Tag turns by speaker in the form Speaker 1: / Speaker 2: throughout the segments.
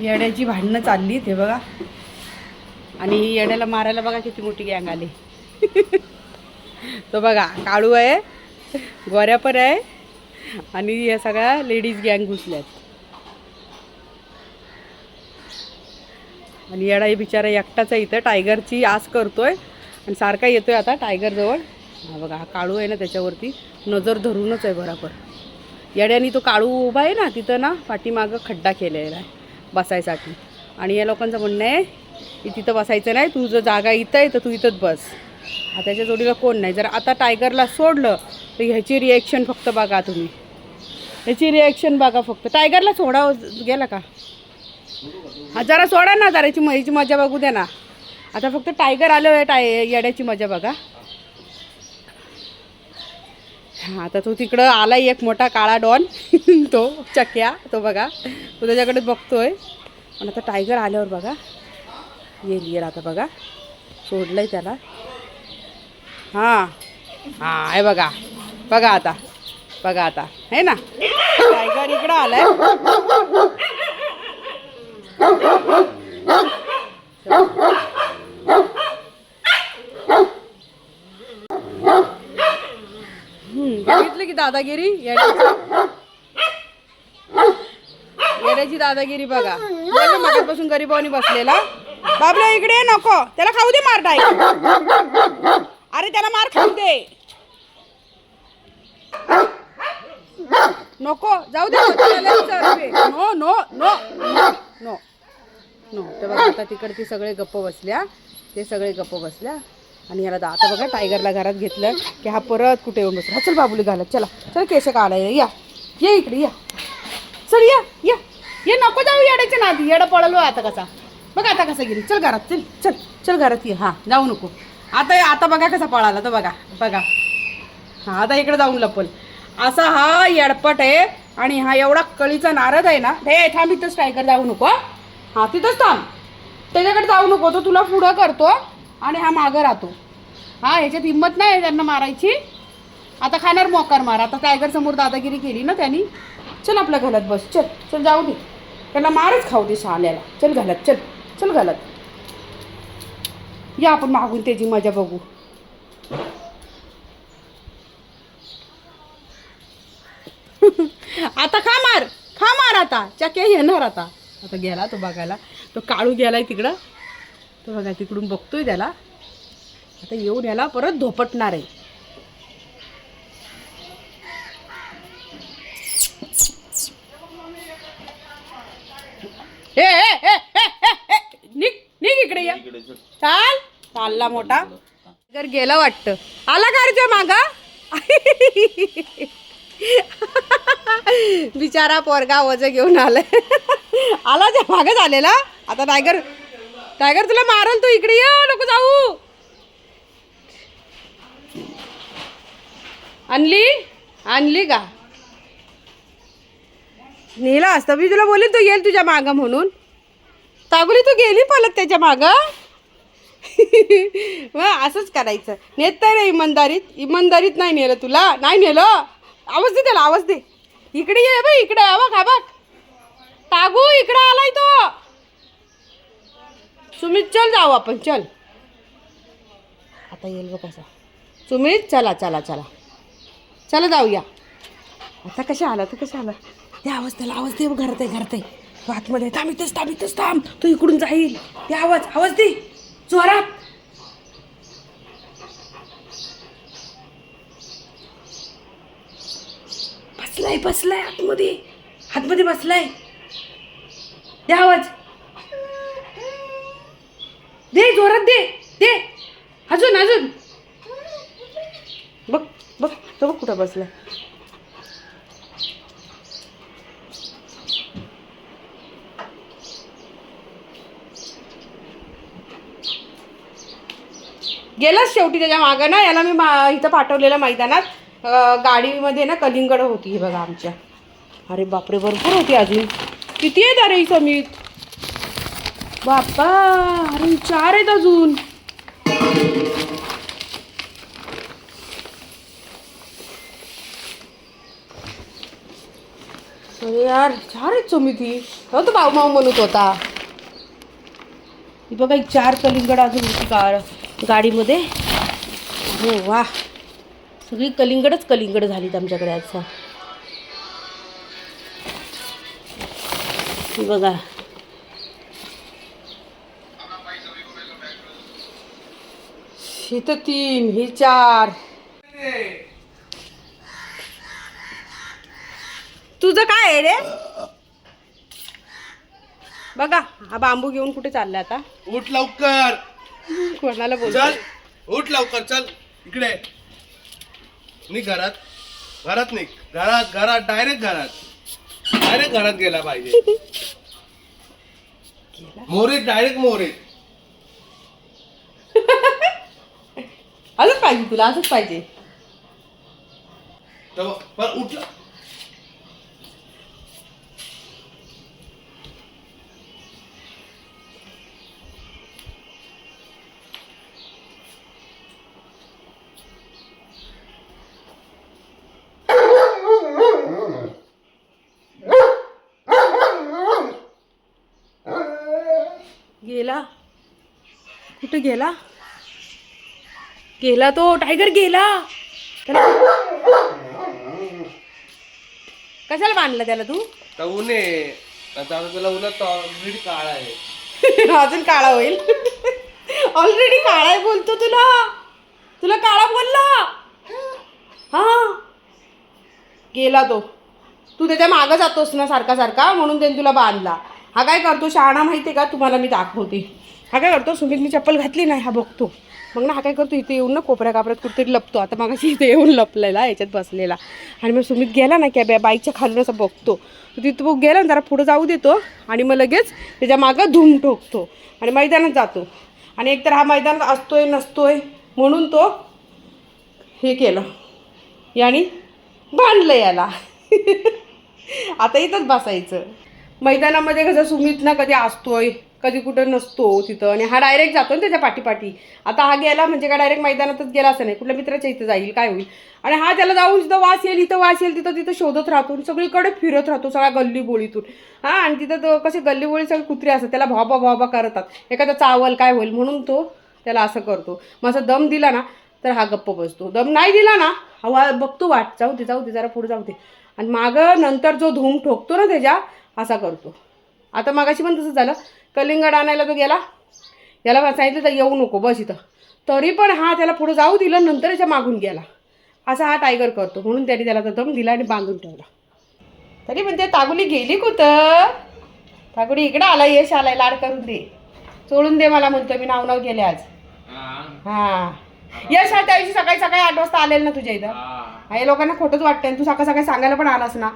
Speaker 1: येड्याची भांडणं चालली हे बघा. आणि येड्याला मारायला बघा किती मोठी गँग आली. तो बघा काळू आहे गोऱ्या पण आहे आणि या सगळ्या लेडीज गँग घुसल्यात. आणि येडा हे बिचारा एकटाच आहे इथं टायगरची आस करतोय आणि सारखा येतोय आता टायगर जवळ. हा बघा हा काळू आहे ना त्याच्यावरती नजर धरूनच आहे बरोबर. येड्याने तो काळू उभा आहे ना तिथं ना पाठीमागं खड्डा केलेला आहे. बसायसाठी. आणि या लोकांचं म्हणणं आहे की तिथं बसायचं नाही तू जर जागा इथं आहे तर तू इथंच बस. आता त्याच्या जोडीला कोण नाही. जर आता टायगरला सोडलं तर ह्याची रिॲक्शन फक्त बघा तुम्ही. ह्याची रिॲक्शन बघा फक्त. टायगरला सोडा गेला का? हा जरा सोडा ना जरा याची मजा बघू द्या ना. आता फक्त टायगर आलं आहे टाय येड्याची मजा बघा. आता तो तिकडं आला एक मोठा काळा डॉन. तो चक्या तो बघा. तो त्याच्याकडे बघतोय. पण आता टायगर आल्यावर बघा. येईल येईल आता बघा. सोडलंय त्याला. हां. हां आहे बघा. बघा आता. बघा आता. है ना? टायगर इकडं आलाय हम्म, बघितलं की दादागिरी? येड्याची दादागिरी बघा. बोल मगापासून गरीबानी बसलेला. बाबला इकडे नको. त्याला खाऊ दे मार डाय अरे त्याला मार खाऊ दे. नको. जाऊ दे no no no no no. No. ते बघा आता तिकडचे सगळे गप्प बसल्या. ते सगळे गप्प बसल्या. आणि याला आता बघा टायगरला घरात घेतलं की हा परत कुठे येऊन बसला. चल बाबुली घालत चला. चल केस काढाय या. ये. इकडे या. चल या या. ये नको जाऊ येड्याच्या नादी. येडा पळलो आता कसा. बघा आता कसा गेली. चल घरात चल चल चल घरात ये. हां जाऊ नको. आता आता बघा कसा पळाला तर बघा बघा. हां आता इकडे जाऊन लपल असा हा येडपट आहे आणि हा एवढा कळीचा नारद आहे ना. हे थांब इथंच टायगर जाऊ नको हां. हा तिथंच थांब. त्याच्याकडे जाऊ नको. तो तुला पुढं करतो. आणि हा मागं राहतो. हा ह्याच्यात हिंमत नाही आहे त्यांना मारायची. आता खाणार मोकार मार. आता टायगर समोर दादागिरी केली ना त्यांनी. चल आपल्या घरात बस. चल चल जाऊ दे. त्याला मारच खाऊ दे शाल्याला. चल घालत चल चल घालत या आपण मागून त्याची मजा बघू. आता खा मार. खा मार आता. चक्या येणार आता. आता गेला तो बघायला. तो काळू गेलाय तिकडं. तो बघा तिकडून बघतोय त्याला. आता येऊन याला परत धोपटणार आहे. ए, ए, ए, ए, ए, ए, निघ निघ इकडे या. चाल. चालला मोठा. जर गेला वाटतं. आला का रे मागा? बिचारा पोरगा वज घेऊन आलाय. आला त्या मागच आलेला आता टायगर टायगर तुला मारल तू? इकडे ये नको जाऊ. आणली? आणली का? नेला असता. मी तुला बोलेल तू येईल तुझ्या मागं म्हणून. तागुली तू गेली पालक त्याच्या मागं? मग असंच करायचं. नेत रे इमानदारीत. इमानदारीत नाही नेलं तुला. नाही नेलं. आवाज दे त्याला आवाज दे. इकडे ये बाई इकडे हा बघ बघ टागू इकडे आलाय तो. सुमित चल जाऊ आपण चल. आता येईल बघ कसा सुमित चला चला चला. चला जाऊया. आता कशा आला तर कशा आला? ते आवाज त्याला आवाज दे घरात आहे घरात आहे. तो आतमध्ये थांब इथंच थांब इथंच थांब. तो इकडून जाईल. ते आवाज आवाज दे. जोरात. बसलाय बसलाय आतमध्ये. आतमध्ये बसलाय. दे आवाज. दे जोरात दे दे. अजून अजून. बघ बघ तो बघ कुठं बसला. गेलाच शेवटी त्याच्या मागं ना याला मी मा इथं पाठवलेलं मैदानात. गाडीमध्ये ना कलिंगड होती ही बघा आमच्या. अरे बापरे भरपूर होती अजून. किती आहेत अरे समीत बाप्पा अरे चार आहेत अजून. अरे यार चार आहेत समिती. हो तो भाऊ भाऊ म्हणत होता. बघा एक चार कलिंगड अजून होती कार गाडीमध्ये. हो वा. सगळी कलिंगडच कलिंगड झालीत आमच्याकडे आजचा बघा. तर तीन ही चार तुझं काय आहे रे? बघा हा बांबू घेऊन कुठे चालला आता?
Speaker 2: उठ लवकर.
Speaker 1: कोणाला बोल
Speaker 2: चल उठ लवकर चल. इकडे. निघ घरात. घरात निघ. घरात घरात डायरेक्ट घरात. डायरेक्ट घरात गेला पाहिजे. मोरीत डायरेक्ट मोरीत.
Speaker 1: असंच पाहिजे तुला असंच पाहिजे.
Speaker 2: पण उठला
Speaker 1: गेला. कुठे गेला? गेला तो टायगर गेला. कशाला बांधला त्याला तू?
Speaker 2: तर ऊन आहे. आता तुला उन्हात ऑलरेडी काळा आहे.
Speaker 1: अजून काळा होईल. ऑलरेडी काळा आहे बोलतो तुला. तुला काळा बोलला. हा. गेला तो. तू त्याच्या मागं जातोस ना सारखा सारखा म्हणून त्यांनी तुला बांधला. हा काय करतो शहाणा माहिती आहे का? तुम्हाला मी दाखवते. हा काय करतो सुमितनी चप्पल घातली नाही हा बघतो. मग ना हा काय करतो इथे येऊन ना कोपऱ्या कापऱ्यात कुठेतरी लपतो. आता मग इथे येऊन लपलेला याच्यात बसलेला. आणि मग सुमित गेला ना की बाईकच्या खालून असं बघतो. तिथं बघ गेला ना जरा पुढं जाऊ देतो. आणि मग लगेच त्याच्या मागं धूम ठोकतो. आणि मैदानात जातो. आणि एकतर हा मैदानात असतोय नसतोय म्हणून तो हे केलं. याने बांधलं याला. आता इथंच बसायचं. मैदानामध्ये कसं सुमित ना कधी असतोय कधी कुठं नसतो तिथं. आणि हा डायरेक्ट जातो ना त्याच्या पाठीपाठी. आता हा गेला म्हणजे काय डायरेक्ट मैदानातच गेला असं नाही. कुठल्या मित्राच्या इथं जाईल काय होईल? आणि हा त्याला जाऊन तिथं वास येईल इथं वास येईल तिथं तिथं शोधत राहतो सगळीकडे फिरत राहतो सगळ्या गल्लीबोळीतून. हां हा आणि तिथं तो कसे गल्लीबोळी सगळे कुत्रे असतात त्याला भाबा भाबा करतात. एखादा चावल काय होईल म्हणून तो त्याला असं करतो. मग असं दम दिला ना तर हा गप्प बसतो. दम नाही दिला ना हा वा- बघतो वाट. जाऊ दे जाऊ दे जरा पुढे जाऊ दे. आणि मागं नंतर जो धूम ठोकतो ना त्याच्या असा करतो. आता मागाशी पण तसं झालं. कलिंगड आणायला तो गेला. याला सांगितलं तर येऊ नको बस इथं. तरी पण हा त्याला पुढे जाऊ दिलं नंतर याच्या मागून गेला. असा हा टायगर करतो. म्हणून त्याने त्याला तो दम दिला आणि बांधून ठेवला. तरी पण ते तागुली गेली कुठं? तागुडी इकडं आला यश आलाय लाड करून दे. सोडून दे मला म्हणतो मी नाव नाव गेले आज हा. यश हा त्या दिवशी सकाळी सकाळी आठ वाजता आलेल ना तुझ्या इथं. हे. लोकांना खोटंच वाटतंय. तू सकाळ सकाळी सांगायला पण आलास ना.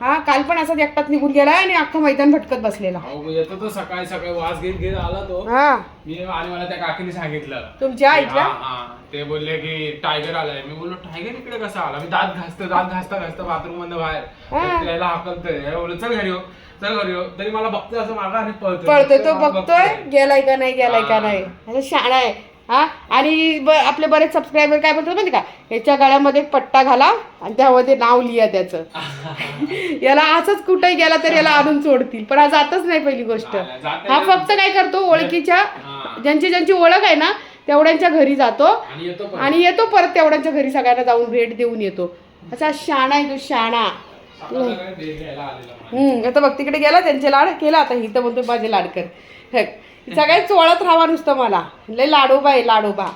Speaker 1: हा काल पण असाच एकटाच निघून गेला आणि अख्खं मैदान भटकत बसलेला.
Speaker 3: येतो तो सकाळी सकाळी. वास घेत घेत आला तो.
Speaker 1: हा.
Speaker 3: मी आणि मला त्या काकीने सांगितलं.
Speaker 1: तुमच्या आईच्या
Speaker 3: हा, हा. ते बोलले की टायगर आलाय. मी बोललो टायगर इकडे कसा आला? मी दात घासतो दात घासता घासता बाथरूम मधनं बाहेर. तर त्याला हाकलतोय. याला बोललो चल घरी हो चल घरी हो तरी मला बघतोय असं मागा आणि पळतोय.
Speaker 1: पळतोय तो बघतोय गेलाय का नाही गेलाय का नाही. असं शाळा आहे. हा? आणि ब- आपले बरेच सबस्क्रायबर काय म्हणतात माहिती का? याच्या गळ्यामध्ये एक पट्टा घाला आणि त्यामध्ये नाव लिहा त्याचं. याला असंच कुठेही गेला तर याला आणून सोडतील. पण हा जातच नाही पहिली गोष्ट. हा. फक्त काय करतो ओळखीच्या. ज्यांची ज्यांची ओळख आहे ना तेवढ्यांच्या घरी जातो.
Speaker 3: आणि येतो
Speaker 1: परत. तेवढ्यांच्या घरी सगळ्यांना जाऊन भेट देऊन येतो. असा शाणा आहे तो शाणा. हम्म आता बघ तिकडे गेला त्यांचे लाड केला आता. इथं म्हणतो माझे लाडकर. सगळे चोळत राहावा नुसतं मला. लय लाडोबा आहे लाडोबा.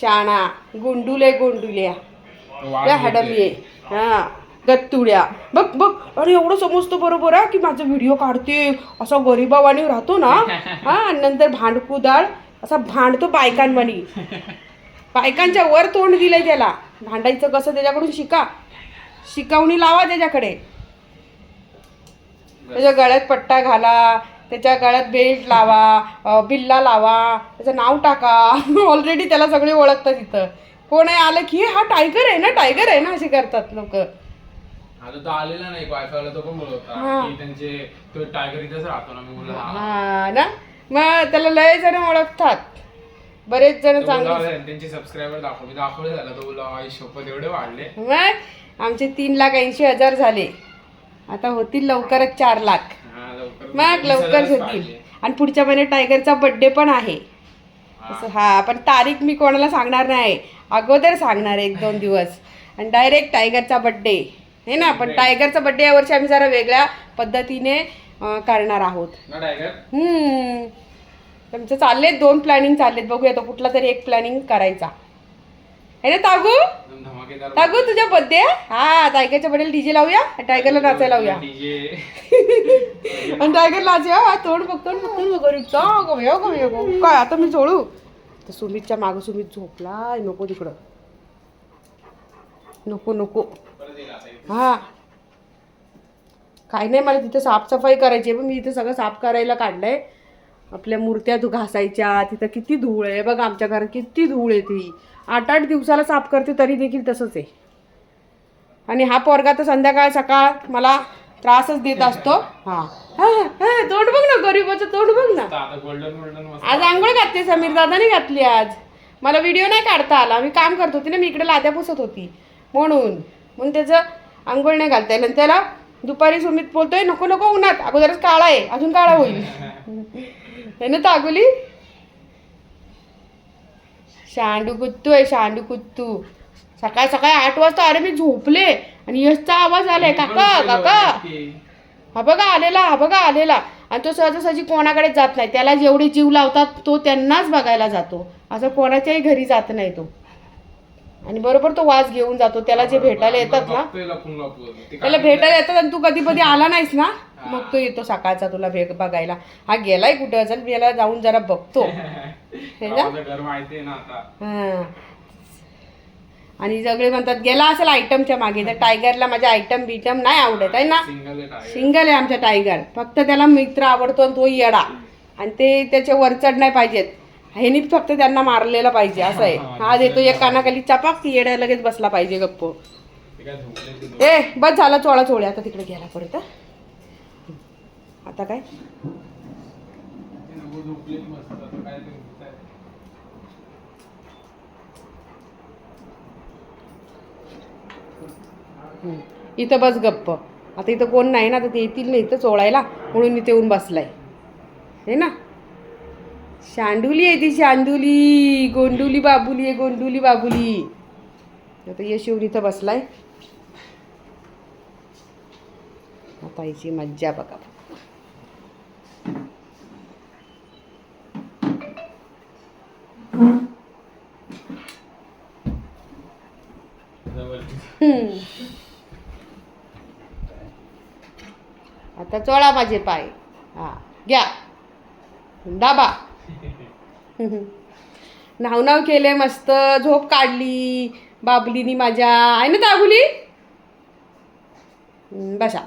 Speaker 1: शाणा गुंडुले गुंडुल्या. त्या. हडमये हा गत्तुड्या. बघ बघ. अरे एवढं समजतं बरोबर हा की माझा व्हिडिओ काढते. असा गरीबावानी राहतो ना. हा आणि नंतर भांडकुदाळ. असा भांडतो बायकांवानी बायकांच्या वर तोंड दिलंय त्याला. भांडायचं कसं त्याच्याकडून शिका. शिकवणी लावा त्याच्याकडे. त्याच्या गळ्यात पट्टा घाला. त्याच्या गळ्यात बेल्ट लावा बिल्ला लावा त्याचं नाव टाका. ऑलरेडी त्याला सगळे ओळखतात तिथं कोण आहे? आलं की हा टायगर आहे ना टायगर आहे ना असे करतात लोक.
Speaker 3: आता तो आलेला नाही वायफायला तो पण बोलत
Speaker 1: हा.
Speaker 3: होता की त्यांचे तो टायगर इथेच राहतो ना मी बोललो हा.
Speaker 1: हा ना? मग त्याला लय जण ओळखतात. बरेच जण चांगले
Speaker 3: त्यांचे सबस्क्रायबर दाखव मी दाखवले झाला तो बोला आई शपथ एवढे वाढले.
Speaker 1: मग आमचे तीन लाख ऐंशी हजार झाले. आता होतील लवकरच चार लाख. मग लवकर
Speaker 3: पाहिजे.
Speaker 1: आणि पुढच्या महिन्यात टायगरचा बर्थडे पण आहे. असं हा पण तारीख मी कोणाला सांगणार नाही. अगोदर सांगणार एक दोन दिवस. आणि डायरेक्ट टायगरचा बर्थडे हे ना पण टायगरचा बर्थडे यावर्षी आम्ही जरा वेगळ्या पद्धतीने करणार आहोत. आमचं चाललेत दोन प्लॅनिंग चाललेत. बघूया तो कुठला तरी एक प्लॅनिंग करायचा. है ना तागू तागू तुझ्या बर्थडे हा टायगरच्या बर्थडे डीजे लावूया टायगरला नाचायला लावूया.
Speaker 3: डीजे
Speaker 1: आणि टायगर लाजूया हा तोंड बघ तोंड बघ तोंड बघ गरीब चा गो यो गो यो गो. काय आता मी सोडू तर सुमितच्या मागं सुमित झोपला नको तिकडं. नको नको. हा. काय नाही मला तिथं साफसफाई करायची आहे. पण मी इथं सगळं साफ करायला काढलंय. आपल्या मूर्त्या धु घासायच्या तिथं किती धूळ आहे. बघ आमच्या घरात किती धूळ आहे ती. आठ आठ दिवसाला साफ करते तरी देखील तसंच आहे. आणि हा पोरगा तर संध्याकाळ सकाळ मला त्रासच देत असतो. हा. तोंड बघ ना गरीबाचं तोंड बघ ना. आज आंघोळ घातली समीर दादाने घातली आज. मला व्हिडिओ नाही काढता आला. मी काम करत होती ना मी इकडे लाद्या पुसत होती. म्हणून म्हणून त्याचं आंघोळ नाही घालता येईल. आणि त्याला दुपारी सुमित बोलतोय नको नको उन्हात. अगोदरच काळा आहे. अजून काळा होईल. है ना तागुली शांडू कुत्तू आहे शांडू कुत्तू सकाळी सकाळी आठ वाजता अरे मी झोपले आणि यशचा आवाज आलाय काका काका हा बघा आलेला हा बघा आलेला आणि तो सहजासहजी कोणाकडे जात नाही त्याला जेवढे जीव लावतात तो त्यांनाच बघायला जातो असं कोणाच्याही घरी जात नाही तो आणि बरोबर तो वास घेऊन जातो त्याला जे भेटायला येतात ना त्याला भेटायला येतात आणि तू कधी कधी आला नाहीस ना मग तो येतो सकाळचा तुला भेट बघायला. हा गेलाय कुठं? चल मी याला जाऊन जरा बघतो. हे ना? हा. आणि सगळे म्हणतात गेला असेल आयटमच्या मागे. तर टायगरला माझ्या आयटम बिटम नाही आवडत आहे ना?
Speaker 3: सिंगल
Speaker 1: आहे आमचा टायगर. फक्त त्याला मित्र आवडतो आणि तो येडा. आणि ते त्याचे वरचढ नाही पाहिजेत. ह्यानी फक्त त्यांना मारलेला पाहिजे असं आहे. हा देतो एक कानाखाली चपाक ती येड्या लगेच बसला पाहिजे गप्प. ए बस झाला चोळा चोळी. आता तिकडे गेला परत हा. आता काय? इथं बस गप्प. आता इथं कोण नाही ना तर ते येतील ना इथं चोळायला. म्हणून इथे येऊन बसलाय. हे ना? शांडुली आहे ती शांडुली. गोंडुली बाबुली आहे गोंडुली बाबुली. आता यश येऊन इथं बसलाय. आता हिची मज्जा बघा
Speaker 3: जवळची.
Speaker 1: हम्म. आता चोळा माझे पाय. हा घ्या. दाबा. नाव नाव केले मस्त झोप काढली बाबलीनी माझ्या. आहे ना दागुली बसा.